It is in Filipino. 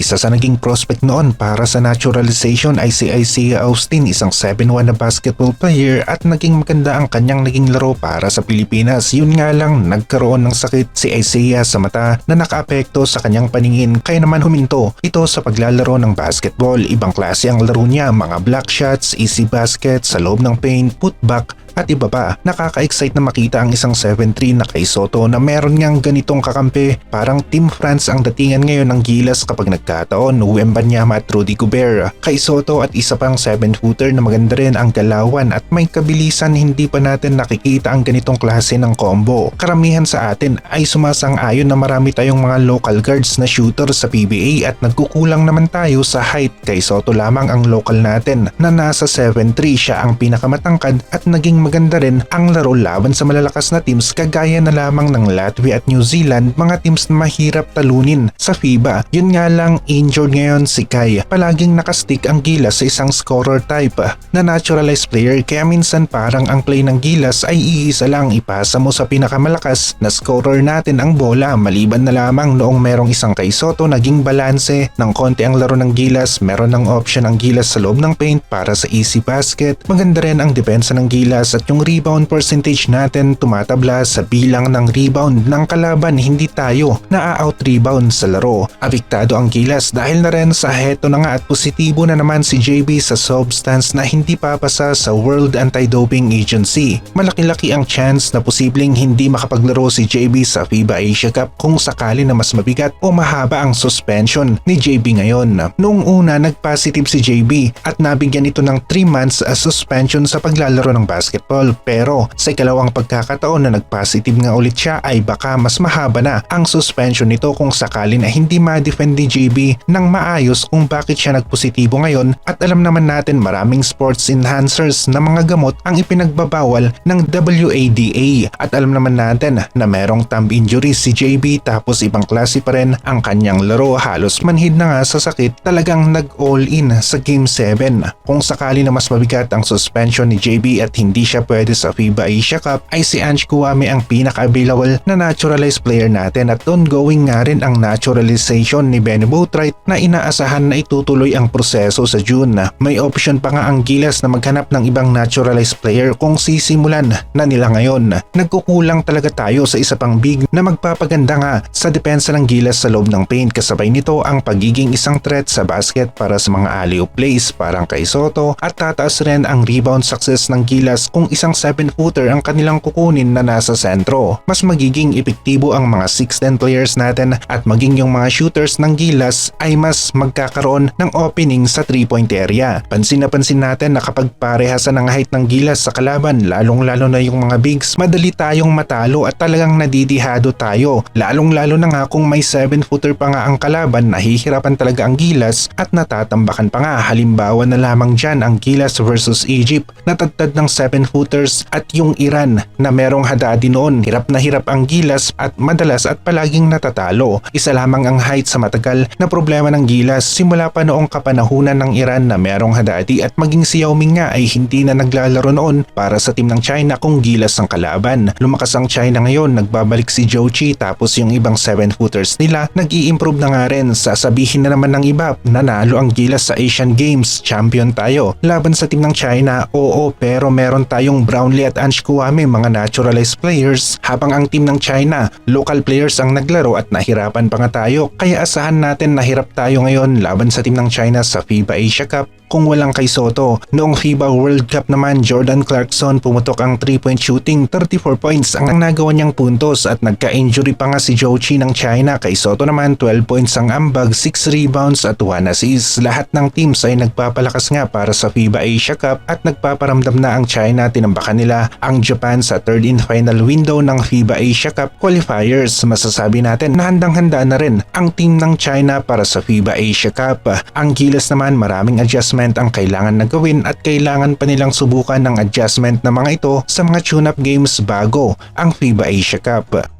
Isa sa naging prospect noon para sa naturalization ay si Isaiah Austin, isang 7-1 na basketball player at naging maganda ang kanyang naging laro para sa Pilipinas. Yun nga lang, nagkaroon ng sakit si Isaiah sa mata na nakaapekto sa kanyang paningin kaya naman huminto ito sa paglalaro ng basketball. Ibang klase ang laro niya, mga block shots, easy basket, sa loob ng paint, putback at iba pa. Nakaka-excite na makita ang isang 7-3 na kay Soto na meron ngang ganitong kakampi. Parang Team France ang datingan ngayon ng gilas kapag nagkataon, Wembanyama at Rudy Gobert. Kay Soto at isa pang 7-footer na maganda rin ang galawan at may kabilisan hindi pa natin nakikita ang ganitong klase ng combo. Karamihan sa atin ay sumasang-ayon na marami tayong mga local guards na shooter sa PBA at nagkukulang naman tayo sa height kay Soto lamang ang local natin na nasa 7-3 siya ang pinakamatangkad at naging maganda rin ang laro laban sa malalakas na teams kagaya na lamang ng Latvia at New Zealand, mga teams na mahirap talunin sa FIBA. Yun nga lang injured ngayon si Kai. Palaging nakastick ang Gilas sa isang scorer type na naturalized player kaya minsan parang ang play ng Gilas ay iisa lang ipasa mo sa pinakamalakas na scorer natin ang bola maliban na lamang noong merong isang kay Soto naging balanse ng konti ang laro ng Gilas meron ng option ang Gilas sa loob ng paint para sa easy basket maganda rin ang depensa ng Gilas at yung rebound percentage natin tumatabla sa bilang ng rebound ng kalaban hindi tayo na-out rebound sa laro. Abiktado ang Gilas dahil na rin sa heto na nga at positibo na naman si JB sa substance na hindi papasa sa World Anti-Doping Agency. Malaki-laki ang chance na posibleng hindi makapaglaro si JB sa FIBA Asia Cup kung sakali na mas mabigat o mahaba ang suspension ni JB ngayon. Noong una nag-positive si JB at nabigyan ito ng 3 months suspension sa paglalaro ng basketball pero sa ikalawang pagkakataon na nag-positive nga ulit siya ay baka mas mahaba na ang suspension nito kung sakali na hindi ma-defend ni JB ng maayos kung bakit siya nagpositibo ngayon at alam naman natin maraming sports enhancers na mga gamot ang ipinagbabawal ng WADA at alam naman natin na merong thumb injury si JB tapos ibang klase pa rin ang kanyang laro halos manhid na nga sa sakit talagang nag-all in sa Game 7. Kung sakali na mas mabigat ang suspension ni JB at hindi siya pwede sa FIBA Asia Cup ay si Ange Kuwame ang pinaka-available na naturalized player natin at ongoing nga rin ang naturalization ni Benny Boatwright na inaasahan na itutuloy ang proseso sa June. May option pa nga ang Gilas na maghanap ng ibang naturalized player kung sisimulan na nila ngayon. Nagkukulang talaga tayo sa isa pang big na magpapaganda nga sa depensa ng Gilas sa loob ng paint kasabay nito ang pagiging isang threat sa basket para sa mga alley-oop plays parang kay Soto at tataas rin ang rebound success ng Gilas kung isang 7-footer ang kanilang kukunin na nasa sentro. Mas magiging epektibo ang mga 6'10 players natin at maging yung mga shooters ng Gilas ay mas magkakaroon ng opening sa 3-point area. Pansin na pansin natin na kapag parehasan ang height ng Gilas sa kalaban lalong lalo na yung mga bigs madali tayong matalo at talagang nadidihado tayo. Lalong lalo na nga kung may 7-footer pa nga ang kalaban nahihirapan talaga ang Gilas at natatambakan pa nga halimbawa na lamang dyan ang Gilas versus Egypt natagtad ng 7-footers at yung Iran na merong hadadi noon hirap na hirap ang Gilas at madalas at palaging natatalo. Isa lamang ang height sa matagal na problema ng Gilas simula pa noong kapanahunan ng Iran na merong hadadi at maging si Yao Ming nga ay hindi na naglalaro noon para sa team ng China kung Gilas ang kalaban. Lumakas ang China ngayon nagbabalik si Zhou Qi tapos yung ibang 7-footers nila nag-i-improve na nga rin sasabihin na naman ng iba nanalo ang Gilas sa Asian Games champion tayo laban sa team ng China oo pero meron tayong Brownlee at Ange Kuwame mga naturalized players habang ang team ng China local players ang naglaro at nahirapan pa nga tayo. Kaya asahan natin na hirap tayo ngayon laban sa team ng China sa FIBA Asia Cup kung walang kay Soto. Noong FIBA World Cup naman, Jordan Clarkson pumutok ang 3-point shooting, 34 points ang nagawa niyang puntos at nagka-injury pa nga si Jochi ng China. Kay Soto naman, 12 points ang ambag, 6 rebounds at 1 assists. Lahat ng teams ay nagpapalakas nga para sa FIBA Asia Cup at nagpaparamdam na ang China. Tinambakan nila ang Japan sa third in final window ng FIBA Asia Cup qualifiers. Masasabi natin na handang-handa na rin ang team ng China para sa FIBA Asia Cup. Ang Gilas naman maraming adjustment ang kailangan na gawin at kailangan pa nilang subukan ng adjustment na mga ito sa mga tune-up games bago ang FIBA Asia Cup.